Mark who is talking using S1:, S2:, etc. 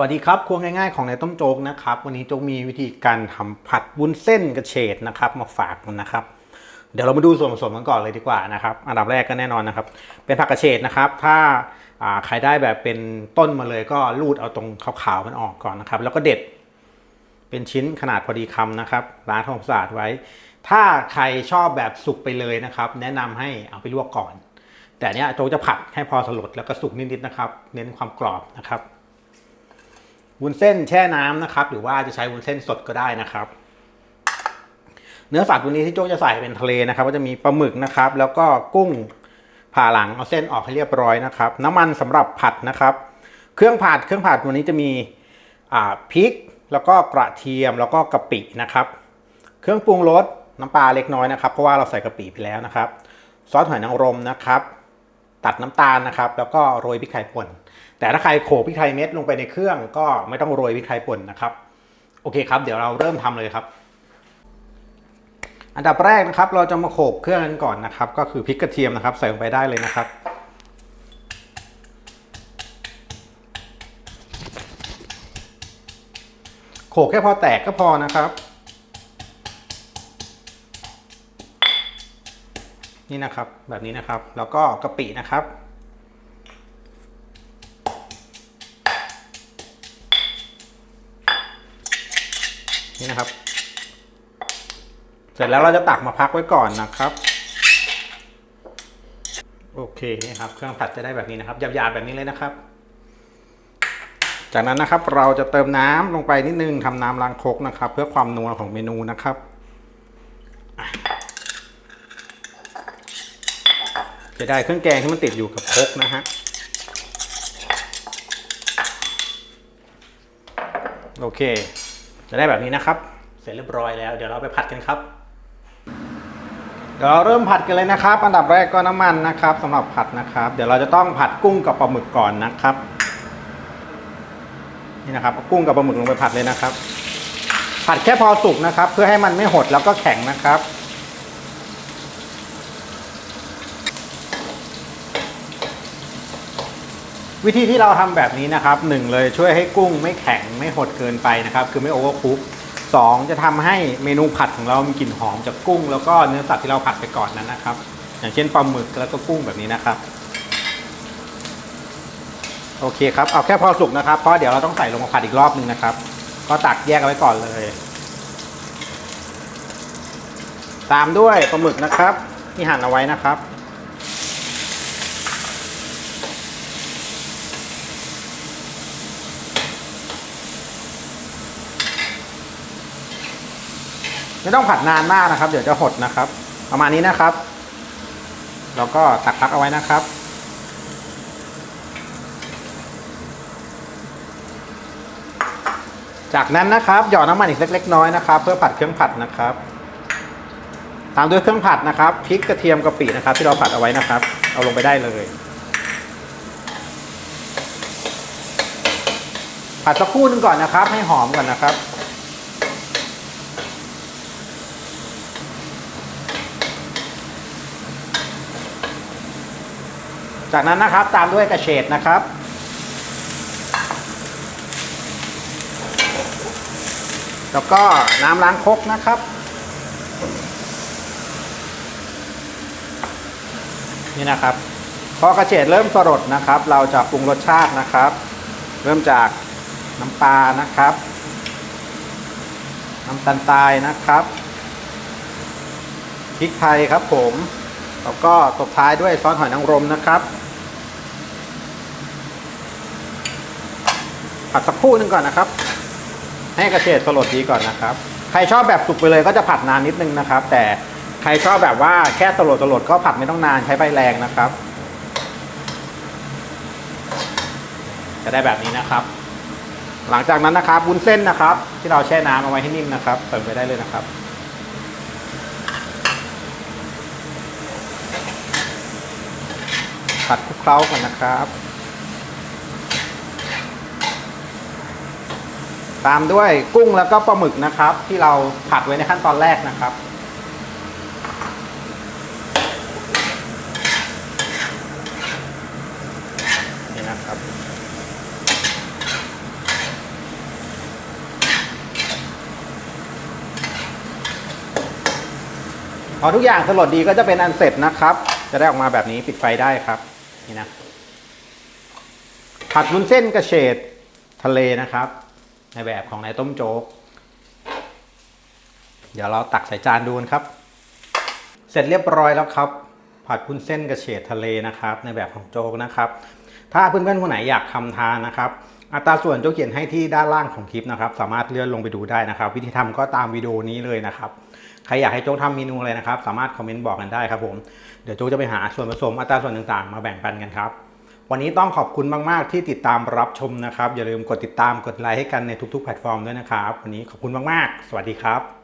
S1: วัสดีครับครัวง่ายๆของนายต้มโจ๊กนะครับ วันนี้โจ๊กมีวิธีการทำผัดวุ้นเส้นกระเฉดนะครับมาฝากกันนะครับ เดี๋ยวเรามาดูส่วนผสมกันก่อนเลยดีกว่านะครับ อันดับแรกก็แน่นอนนะครับ เป็นผักกระเฉดนะครับ ถ้าอ่าใครได้แบบเป็นต้นมาเลยก็รูดเอาตรงขาวๆมันออกก่อนนะครับ แล้วก็เด็ดเป็นชิ้นขนาดพอดีคำนะครับล้างทำความสะอาดไว้ ถ้าใครชอบแบบสุกไปเลยนะครับ แนะนำให้เอาไปลวกก่อน แต่เนี้ยโจ๊กจะผัดให้พอสลดแล้วก็สุกนิดๆนะครับ เน้นความกรอบนะครับ วุ้นเส้นแช่น้ำนะครับ หรือว่าจะใช้วุ้นเส้นสดก็ได้นะครับ เนื้อสัตว์วันนี้ที่โจ๊กจะใส่เป็นทะเลนะครับ ก็จะมีปลาหมึกนะครับ แล้วก็กุ้งผ่าหลังเอาเส้นออกให้เรียบร้อยนะครับ น้ำมันสำหรับผัดนะครับ เครื่องผัดเครื่องผัดวันนี้จะมีพริก แล้วก็กระเทียมแล้วก็กะปินะครับ เครื่องปรุงรสน้ำปลาเล็กน้อยนะครับเพราะว่าเราใส่กะปิไปแล้วนะครับ ซอสหอยนางรมนะครับ ตัดน้ำตาลนะครับ แล้วก็โรยพริกไทยป่น แต่ถ้าใครโขลกพริกไทยเม็ดลงไปในเครื่อง ก็ไม่ต้องโรยพริกไทยป่นนะครับ โอเคครับ เดี๋ยวเราเริ่มทำเลยครับ อันดับแรกนะครับ เราจะมาโขลกเครื่องกันก่อนนะครับ ก็คือพริกกระเทียมนะครับ ใส่ลงไปได้เลยนะครับโขลกแค่พอแตกก็พอนะครับ นี่นะครับ แบบนี้นะครับ แล้วก็กะปินะครับ นี่นะครับ เสร็จแล้วเราจะตักมาพักไว้ก่อนนะครับ โอเคนี่ครับ เครื่องผัดจะได้แบบนี้นะครับหยาบๆแบบนี้เลยนะครับ จากนั้นนะครับเราจะเติมน้ำลงไปนิดนึงทำน้ำล้างครกนะครับ เพื่อความนัวของเมนูนะครับอะ จะได้เครื่องแกงที่มันติดอยู่กับคกนะฮะโอเค จะได้แบบนี้นะครับ เสร็จเรียบร้อยแล้ว เดี๋ยวเราไปผัดกันครับ เดี๋ยวเราเริ่มผัดกันเลยนะครับ อันดับแรกก็น้ำมันนะครับสำหรับผัดนะครับ เดี๋ยวเราจะต้องผัดกุ้งกับปลาหมึกก่อนนะครับ นี่นะครับเอากุ้งกับปลาหมึกลงไปผัดเลยนะครับ ผัดแค่พอสุกนะครับ เพื่อให้มันไม่หดแล้วก็แข็งนะครับ วิธีที่เราทำแบบนี้นะครับหนึ่งเลยช่วยให้กุ้งไม่แข็งไม่หดเกินไปนะครับ คือไม่โอเวอร์คุกสองจะทำให้เมนูผัดของเรามีกลิ่นหอมจากกุ้ง แล้วก็เนื้อสัตว์ที่เราผัดไปก่อนนั้นนะครับ อย่างเช่นปลาหมึกแล้วก็กุ้งแบบนี้นะครับ โอเคครับเอาแค่พอสุกนะครับเพราะเดี๋ยวเราต้องใส่ลงมาผัดอีกรอบนึงนะครับ ก็ตักแยกเอาไว้ก่อนเลย ตามด้วยปลาหมึกนะครับ ที่หั่นเอาไว้นะครับ ไม่ต้องผัดนานมากนะครับ เดี๋ยวจะหดนะครับ ประมาณนี้นะครับ แล้วก็ตักพักเอาไว้นะครับ จากนั้นนะครับหยอดน้ำมันอีกเล็กๆน้อยนะครับ เพื่อผัดเครื่องผัดนะครับ ตามด้วยเครื่องผัดนะครับพริกกระเทียมกะปินะครับ ที่เราผัดเอาไว้นะครับ เอาลงไปได้เลย ผัดสักครู่นึงก่อนนะครับ ให้หอมก่อนนะครับ จากนั้นนะครับตามด้วยกระเฉดนะครับ แล้วก็น้ำล้างคกนะครับ นี่นะครับ พอกระเฉดเริ่มสลดนะครับ เราจะปรุงรสชาตินะครับ เริ่มจากน้ำปลานะครับ น้ำตาลทรายนะครับพริกไทยครับผม แล้วก็ตบท้ายด้วยซอสหอยนางรมนะครับผัดสักครู่นึงก่อนนะครับ ให้กระเฉดสลดดีก่อนนะครับ ใครชอบแบบสุกไปเลยก็จะผัดนานนิดนึงนะครับ แต่ใครชอบแบบว่าแค่สลดสลดก็ผัดไม่ต้องนานใช้ไฟแรงนะครับ จะได้แบบนี้นะครับ หลังจากนั้นนะครับวุ้นเส้นนะครับ ที่เราแช่น้ำเอาไว้ให้นิ่มนะครับเติมไปได้เลยนะครับ ผัดคลุกเคล้าก่อนนะครับ ตามด้วยกุ้งแล้วก็ปลาหมึกนะครับ ที่เราผัดไว้ในขั้นตอนแรกนะครับนี่นะครับ พอทุกอย่างสลดดีก็จะเป็นอันเสร็จนะครับ จะได้ออกมาแบบนี้ปิดไฟได้ครับ นี่นะผัดวุ้นเส้นกระเฉดทะเลนะครับ ในแบบของนายต้มโจ๊ก เดี๋ยวเราตักใส่จานดูกันครับ เสร็จเรียบร้อยแล้วครับ ผัดพุ้นเส้นกระเฉดทะเลนะครับ ในแบบของโจ๊กนะครับ ถ้าเพื่อนๆคนไหนอยากทำทานนะครับ อัตราส่วนโจ้เขียนให้ที่ด้านล่างของคลิปนะครับ สามารถเลื่อนลงไปดูได้นะครับ วิธีทำก็ตามวิดีโอนี้เลยนะครับใครอยากให้โจ๊กทำเมนูอะไรนะครับ สามารถคอมเมนต์บอกกันได้ครับผมเดี๋ยวโจ๊กจะไปหาส่วนผสมอัตราส่วนต่างๆ มาแบ่งปันกันครับวันนี้ต้องขอบคุณมาก ๆ ที่ติดตามรับชมนะครับ อย่าลืมกดติดตามกดไลค์ให้กันในทุก ๆ แพลตฟอร์มด้วยนะครับ วันนี้ขอบคุณมาก ๆ สวัสดีครับ